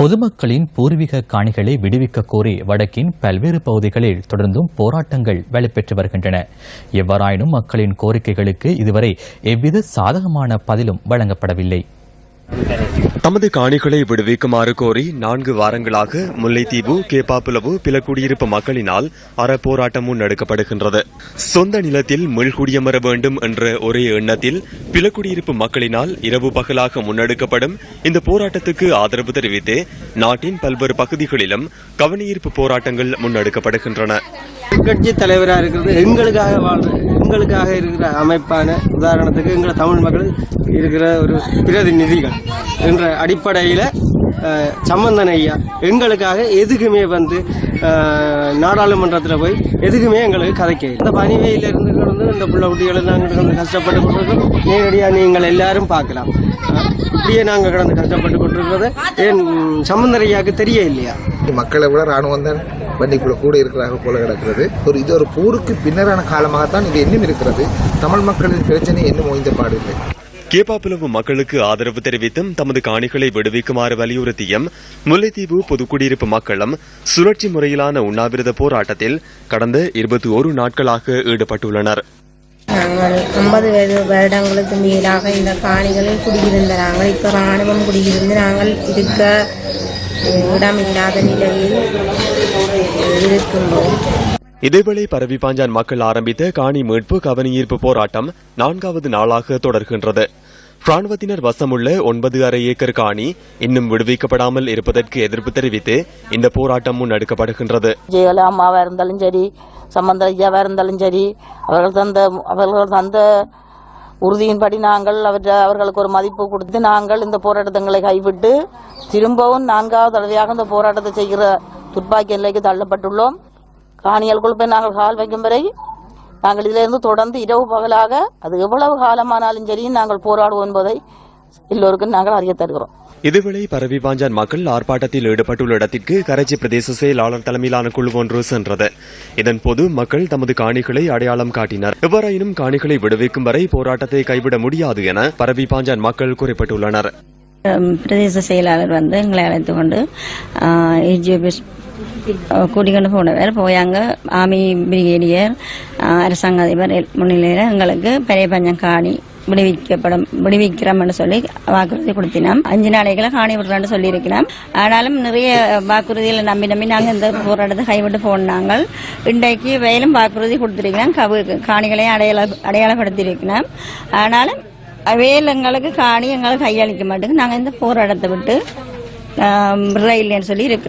பொதுமக்களின் பூர்வீக காணிகளை விடுவிக்க கோரி வடக்கின் பல்வேறு பகுதிகளில் தொடர்ந்தும் போராட்டங்கள் வலுப்பெற்று வருகின்றன. எவ்வாறாயினும் மக்களின் கோரிக்கைகளுக்கு இதுவரை எவ்வித சாதகமான பதிலும் வழங்கப்படவில்லை. தமது காணிகளை விடுவிக்குமாறு கோரி நான்கு வாரங்களாக முல்லைத்தீவு கேப்பாப்புலவு பிலக்குடியிருப்பு மக்களினால் அறப்போராட்டம் முன்னெடுக்கப்படுகின்றது. சொந்த நிலத்தில் மீள்குடியமர வேண்டும் என்ற ஒரே எண்ணத்தில் பிலக்குடியிருப்பு மக்களினால் இரவு பகலாக முன்னெடுக்கப்படும் இந்த போராட்டத்துக்கு ஆதரவு தெரிவித்து நாட்டின் பல்வேறு பகுதிகளிலும் கவனஈர்ப்பு போராட்டங்கள் முன்னெடுக்கப்படுகின்றன. கட்சி தலைவராக இருக்கிறது எங்களுக்காக வாழ்ற எங்களுக்காக இருக்கிற அமைப்பான உதாரணத்துக்கு எங்களை தமிழ் மக்கள் இருக்கிற ஒரு பிரதிநிதிகள் என்ற அடிப்படையில் சம்பந்தன் ஐயா எங்களுக்காக எதுக்குமே வந்து நாடாளுமன்றத்தில் போய் எதுக்குமே எங்களுக்கு கதைக்க இந்த பனிவையிலிருந்து கிடந்து இந்த பிள்ளை குட்டிகளை நாங்கள் கிடந்து கஷ்டப்பட்டு கொண்டிருக்கோம். நேரடியாக நீங்கள் எல்லாரும் பார்க்கலாம். இப்படியே நாங்கள் கிடந்து கஷ்டப்பட்டு கொண்டிருக்கிறத. ஏன் சம்பந்தன் ஐயாவுக்கு தெரிய இல்லையா? மக்களை விட ராணுவம் தான்? வண்டிக்குள்ள கூட இருக்கிறார்கள் போல கிடக்கிறது. ஒரு இது ஒரு போருக்கு பின்னரான காலமாகத்தான் இது இன்னும் இருக்கிறது. தமிழ் மக்களின் பிரச்சனை இன்னும் ஓய்ந்த பாடில்லை கேப்பாப்புலவு மக்களுக்கு ஆதரவு தெரிவித்தும் தமது காணிகளை விடுவிக்குமாறு வலியுறுத்தியும் முல்லைத்தீவு பொதுக்குடியிருப்பு மக்களும் சுழற்சி முறையிலான உண்ணாவிரத போராட்டத்தில் கடந்த இருபத்தி ஒரு நாட்களாக ஈடுபட்டுள்ளனர். நாங்கள் ஐம்பது வருடங்களுக்கு மேலாக இந்த காணிகளில் குடியிருந்த நாங்கள் இப்போ ராணுவம் குடியிருந்து நாங்கள் இருக்க இடமில்லாத நிலையில் இருக்கின்றோம் இதேவேளை பரவிப்பாஞ்சான் மக்கள் ஆரம்பித்த காணி மீட்பு கவனஈர்ப்பு போராட்டம் நான்காவது நாளாக தொடர்கின்றது. ராணுவத்தினர் வசமுள்ள ஒன்பது அரை ஏக்கர் காணி இன்னும் விடுவிக்கப்படாமல் இருப்பதற்கு எதிர்ப்பு தெரிவித்து இந்த போராட்டம் முன்னெடுக்கப்படுகின்றது. ஜெயலலிதா அம்மாவா இருந்தாலும் சரி சம்பந்த ஐயாவா இருந்தாலும் சரி அவர்கள் தந்த அவர்கள் தந்த உறுதியின்படி நாங்கள் அவற்றை அவர்களுக்கு ஒரு மதிப்பு கொடுத்து நாங்கள் இந்த போராட்டங்களை கைவிட்டு திரும்பவும் நான்காவது தடவையாக இந்த போராட்டத்தை செய்கிற துப்பாக்கி நிலைக்கு தள்ளப்பட்டுள்ளோம். காணியல் குழுப்பை நாங்கள் கால் வைக்கும் வரை நாங்கள் இதிலிருந்து தொடர்ந்து இரவு பகலாக அது எவ்வளவு காலமானாலும் சரி நாங்கள் போராடுவோம் என்பதை எல்லோருக்கும் நாங்கள் அறிய தருகிறோம். இதுவேளை பரவி பாஞ்சான் மக்கள் ஆர்ப்பாட்டத்தில் ஈடுபட்டுள்ள இடத்திற்கு கரைச்சி பிரதேச செயலாளர் தலைமையிலான குழு ஒன்று சென்றது. இதன்போது மக்கள் தமது காணிகளை அடையாளம் காட்டினர். எவ்வாறாயினும் காணிகளை விடுவிக்கும் வரை போராட்டத்தை கைவிட முடியாது என பரவி பாஞ்சான் மக்கள் குறிப்பிட்டுள்ளனர். பிரதேச செயலாளர் வந்து எங்களை அழைத்து கொண்டு ஏஜிஎஸ் கூட்டிக்கொண்டு போனவர் போய் அங்கே ஆர்மி பிரிகேடியர் அரசாங்க அதிபர் முன்னிலையில் எங்களுக்கு பெரிய பஞ்சம் காணி விடுவிக்கப்படும் விடுவிக்கிறோம்னு சொல்லி வாக்குறுதி கொடுத்தினோம் அஞ்சு நாளைகளை காணி விடுறோம்னு சொல்லியிருக்கிறோம் ஆனாலும் நிறைய வாக்குறுதிகளை நம்பி நம்பி நாங்கள் இந்த போராட்டத்தை கைவிட்டு போனாங்க இன்றைக்கு வேலும் வாக்குறுதி கொடுத்துருக்கிறோம் கவு- காணிகளையும் அடையாள அடையாளப்படுத்தியிருக்கிறோம் ஆனாலும் வேல் எங்களுக்கு காணி எங்களுக்கு கையளிக்க மாட்டேங்குது. நாங்கள் இந்த போராட்டத்தை விட்டு ரயில்னு சொல்லி இருக்கு.